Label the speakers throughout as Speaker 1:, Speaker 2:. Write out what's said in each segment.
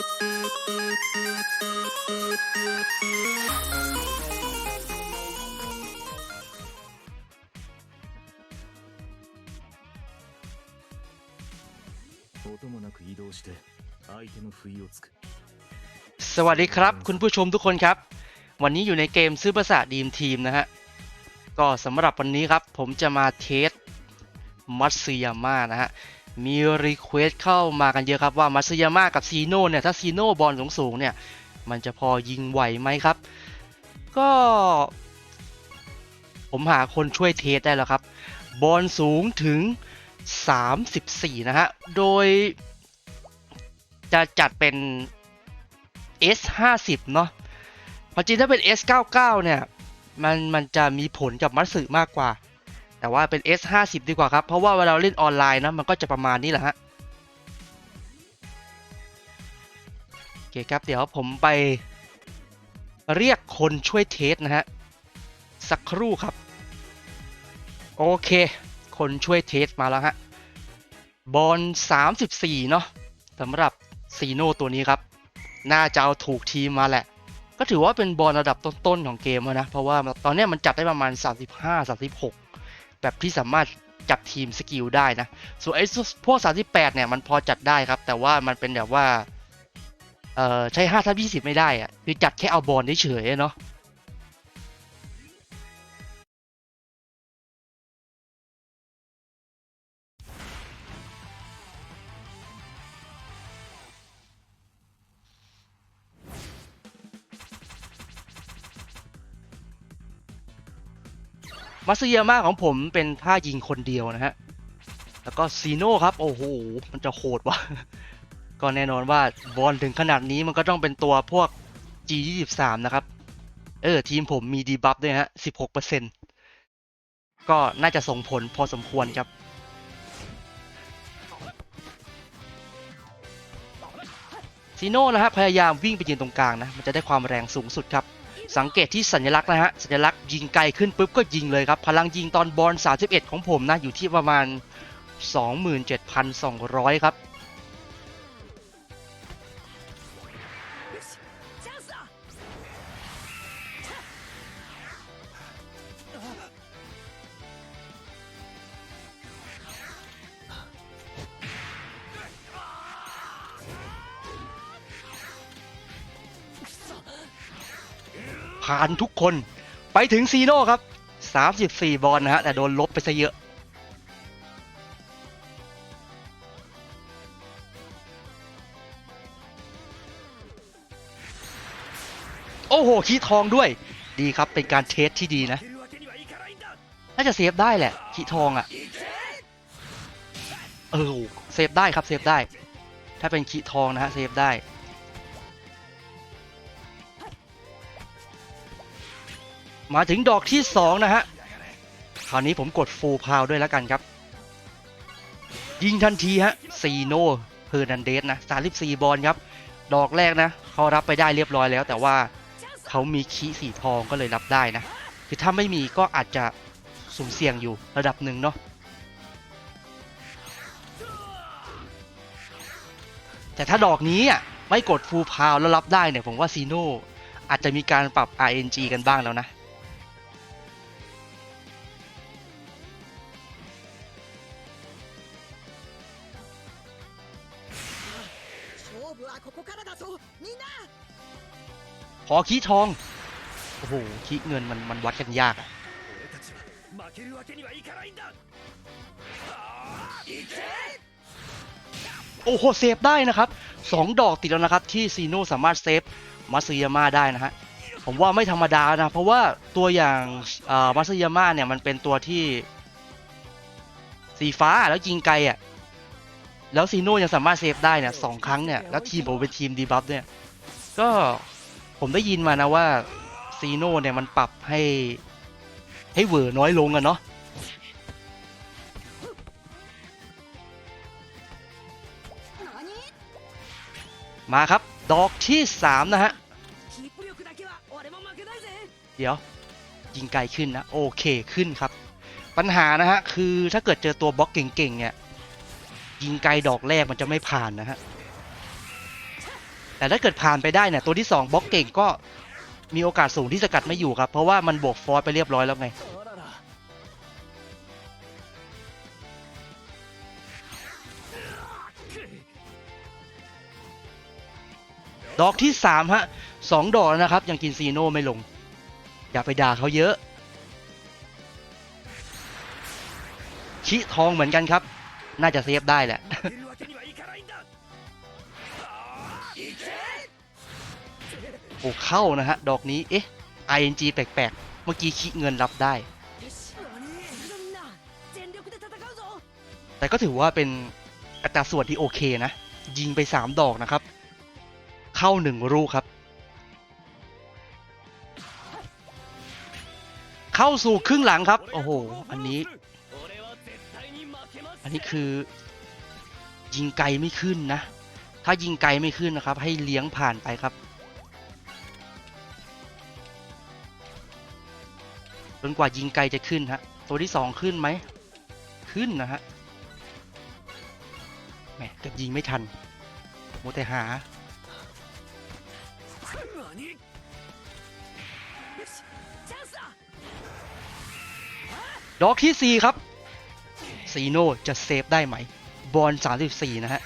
Speaker 1: 音もなく移動して相手の不意をつく
Speaker 2: สวัสดีครับ คุณผู้ชมทุกคนครับ วันนี้อยู่ในเกมซื้อภาษาดีมทีมนะฮะ ก็สำหรับวันนี้ครับ ผมจะมาเทสมัตสึยาม่านะฮะ มีรีเควสเข้ามากันเยอะครับว่ามัสยาม่ากับซีโน่เนี่ย ถ้าซีโน่บอลสูงๆเนี่ย มันจะพอยิงไหวไหมครับ ก็ ผมหาคนช่วยเทสได้แล้วครับ บอลสูงถึง 34 นะฮะ โดย จะจัดเป็น S50 เนาะพอจริงถ้าเป็น S99 เนี่ย มันมันจะมีผลกับมัตสึมากกว่า แต่ว่าเป็น S50 ดีกว่าครับ เพราะว่าเวลาเราเล่นออนไลน์นะ มันก็จะประมาณนี้แหละฮะ โอเคครับ เดี๋ยวผมไปเรียกคนช่วยเทสนะฮะ สักครู่ครับ โอเค คนช่วยเทสมาแล้วฮะ บอล34 เนาะสำหรับซีโนตัวนี้ครับ น่าจะเอาถูกทีมมาแหละ ก็ถือว่าเป็นบอลระดับต้นๆของเกมนะ เพราะว่าตอนนี้มันจัดได้ประมาณ 35 36 แบบที่สามารถจับทีมสกิลได้นะ ส่วนไอ้พวก 38 เนี่ย มันพอจัดได้ครับ แต่ว่ามันเป็นแบบว่า เอ่อ ใช้5ทับ20 ไม่ได้อะคือจัดแค่เอาบอลเฉยๆเนาะ มัตสึยาม่าของผมเป็นท่ายิงคนเดียวนะฮะ แล้วก็ซีโน่ครับ โอ้โห มันจะโหดว่ะ ก็แน่นอนว่าบอลถึงขนาดนี้มันก็ต้องเป็นตัวพวก G23 นะครับ เออ ทีมผมมีดีบัฟด้วยฮะ 16%ก็น่าจะส่งผลพอสมควรครับซีโน่นะฮะพยายามวิ่งไปยืนตรงกลางนะ มันจะได้ความแรงสูงสุดครับ สังเกตที่สัญลักษณ์นะฮะสัญลักษณ์ยิงไกลขึ้นปุ๊บก็ยิงเลยครับ พลังยิงตอนบอล31 ของผมนะ อยู่ที่ประมาณ 27,200 ครับ ผ่านทุกคน ไปถึงซีโน่ครับ 34 บอลนะฮะ แต่โดนลบไปซะเยอะโอ้โห ขี้ทองด้วย ดีครับ เป็นการเทสที่ดีนะ น่าจะเซฟได้แหละ ขี้ทองอะ่ะ เออ เซฟได้ครับ เซฟได้ ถ้าเป็นขี้ทองนะฮะ เซฟได้ มาถึงดอกที่ 2 นะฮะ คราวนี้ผมกดฟูลพาวด้วยแล้วกันครับ ยิงทันทีฮะซีโนเฮอร์นันเดสนะ34 บอลครับ ดอกแรกนะเขารับไปได้เรียบร้อยแล้ว แต่ว่าเขามีคีสีทองก็เลยรับได้นะ คือถ้าไม่มีก็อาจจะสุ่มเสี่ยงอยู่ระดับหนึ่งเนาะแต่ถ้าดอกนี้อะไม่กดฟูลพาวแล้วรับได้เนี่ยผมว่าซีโนอาจจะมีการปรับ RNG กันบ้างแล้วนะ อขี้ทอง โอ้โหขี้เงินมันมันวัดกันยากอะโอ้โหเซฟได้นะครับ 2 ดอกติดแล้วนะครับ ที่ซีโนสามารถเซฟมัตสึยาม่าได้นะฮะผมว่าไม่ธรรมดานะ เพราะว่าตัวอย่างมัตสึยาม่าเนี่ยมันเป็นตัวที่ สีฟ้าแล้วยิงไกลอะแล้วซีโนยังสามารถเซฟได้เนี่ยสองครั้งเนี่ย แล้วทีมผมเป็นทีมดีบัฟเนี่ย ก็ ผมได้ยินมานะว่าซีโน่เนี่ยมันปรับให้ ให้เวอร์น้อยลงอะเนาะมาครับ ดอกที่สามนะฮะ เดี๋ยว ยิงไกลขึ้นนะ โอเคขึ้นครับ ปัญหานะฮะ คือถ้าเกิดเจอตัวบล็อกเก่งๆเนี่ย ยิงไกลดอกแรกมันจะไม่ผ่านนะฮะ แต่ถ้าเกิดผ่านไปได้เนี่ยตัวที่ 2บล็อกเก่งก็มีโอกาสสูงที่สกัดไม่อยู่ครับ เพราะว่ามันบวกฟอสไปเรียบร้อยแล้วไงดอกที่3ฮะสองดอกแล้วนะครับ ยังกินซีโน่ไม่ลง อย่าไปด่าเขาเยอะ ชิทองเหมือนกันครับ น่าจะเซฟได้แหละ โอ้เข้านะฮะ ดอกนี้ เอ๊ะ ING แปลกๆ เมื่อกี้คิดเงินรับได้ แต่ก็ถือว่าเป็นอัตราส่วนที่โอเคนะ ยิงไป 3 ดอกนะครับ เข้า 1 รูครับ เข้าสู่ครึ่งหลังครับ โอ้โห อันนี้ อันนี้คือ ยิงไกลไม่ขึ้นนะ ถ้ายิงไกลไม่ขึ้นนะครับ ให้เลี้ยงผ่านไปครับ จนกว่ายิงไกลจะขึ้นฮะ ตัวที่สองขึ้นไหม ขึ้นนะฮะ แหมเกือบยิงไม่ทันโมแต่หา ดอกที่ 4 ครับ ซีโน่จะเซฟได้ไหม บอล 34 นะฮะ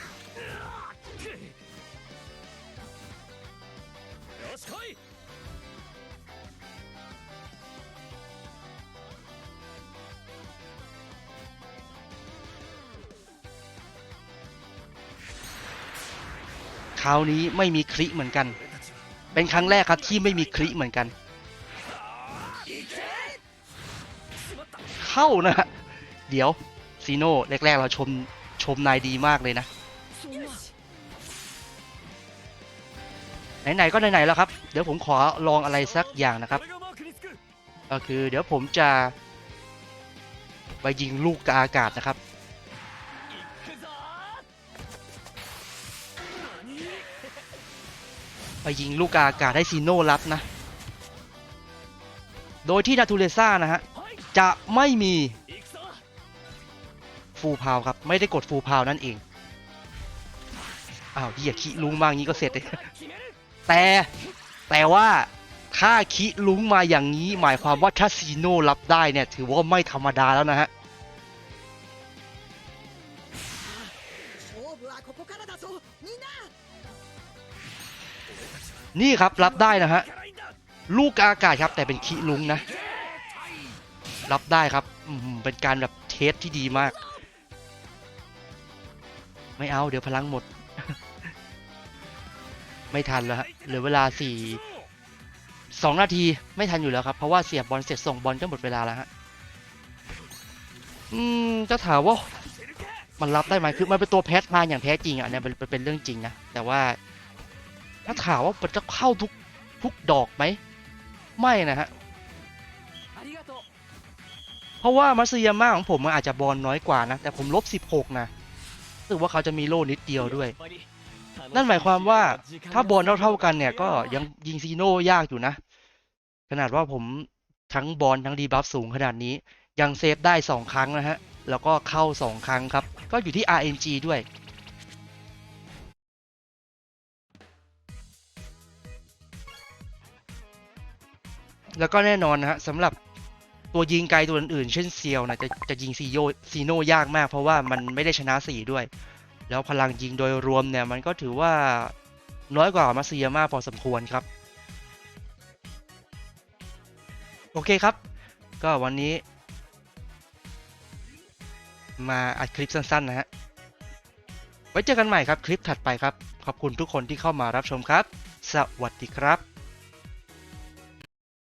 Speaker 2: ราวนี้ไม่มีคริเหมือนกัน เป็นครั้งแรกครับที่ไม่มีคริเหมือนกัน เข้านะเดี๋ยวซีโน่แรกๆเราชมชมนายดีมากเลยนะ ไหนๆก็ไหนๆแล้วครับ เดี๋ยวผมขอลองอะไรสักอย่างนะครับ ก็คือเดี๋ยวผมจะไปยิงลูกกาอากาศนะครับ ไปยิงลูกอากาศให้ซีโน่รับนะ โดยที่นาทูเลซ่านะฮะ จะไม่มีฟูพาวครับ ไม่ได้กดฟูพาวนั่นเอง อ้าวเหี้ยคิลุงมาอย่างนี้ก็เสร็จเลยแต่แต่ว่าถ้าคิลุงมาอย่างนี้หมายความว่าถ้าซีโน่รับได้เนี่ย ถือว่าไม่ธรรมดาแล้วนะฮะ นี่ครับรับได้นะฮะลูกอากาศครับแต่เป็นขี้ลุงนะ รับได้ครับเป็นการแบบเทสที่ดีมาก ไม่เอาเดี๋ยวพลังหมด ไม่ทันแล้วฮะเหลือเวลาสี่สองนาทีไม่ทันอยู่แล้วครับ เพราะว่าเสียบบอลเสร็จส่งบอลก็หมดเวลาแล้วฮะอืมจะถามว่ามันรับได้ไหมคือมันเป็นตัวแพสมาอย่างแท้จริงอะเนี่ยเป็นเป็นเรื่องจริงนะแต่ว่า ถ้าถามว่ามันจะเข้าทุกทุกดอกไหม ไม่นะฮะ เพราะว่ามัสยาม่าของผมมันอาจจะบอลน้อยกว่านะ แต่ผมลบ 16 นะรู้สึกว่าเขาจะมีโล่นิดเดียวด้วย นั่นหมายความว่าถ้าบอลเท่าเท่ากันเนี่ย ก็ยังยิงซีโน่ยากอยู่นะ ขนาดว่าผมทั้งบอลทั้งดีบัฟสูงขนาดนี้ยังเซฟได้ 2 ครั้งนะฮะ แล้วก็เข้า 2 ครั้งครับ ก็อยู่ที่ RNG ด้วย แล้วก็แน่นอนนะฮะสำหรับตัวยิงไกลตัวอื่นๆ เช่นเซียวนะจะจะยิงซีโยซีโน่ยากมากเพราะว่ามันไม่ได้ชนะสีด้วย แล้วพลังยิงโดยรวมเนี่ยมันก็ถือว่าน้อยกว่ามาเซิยม่าพอสมควรครับ โอเคครับ ก็วันนี้ มาอัดคลิปสั้นๆนะฮะไว้เจอกันใหม่ครับคลิปถัดไปครับ ขอบคุณทุกคนที่เข้ามารับชมครับ สวัสดีครับ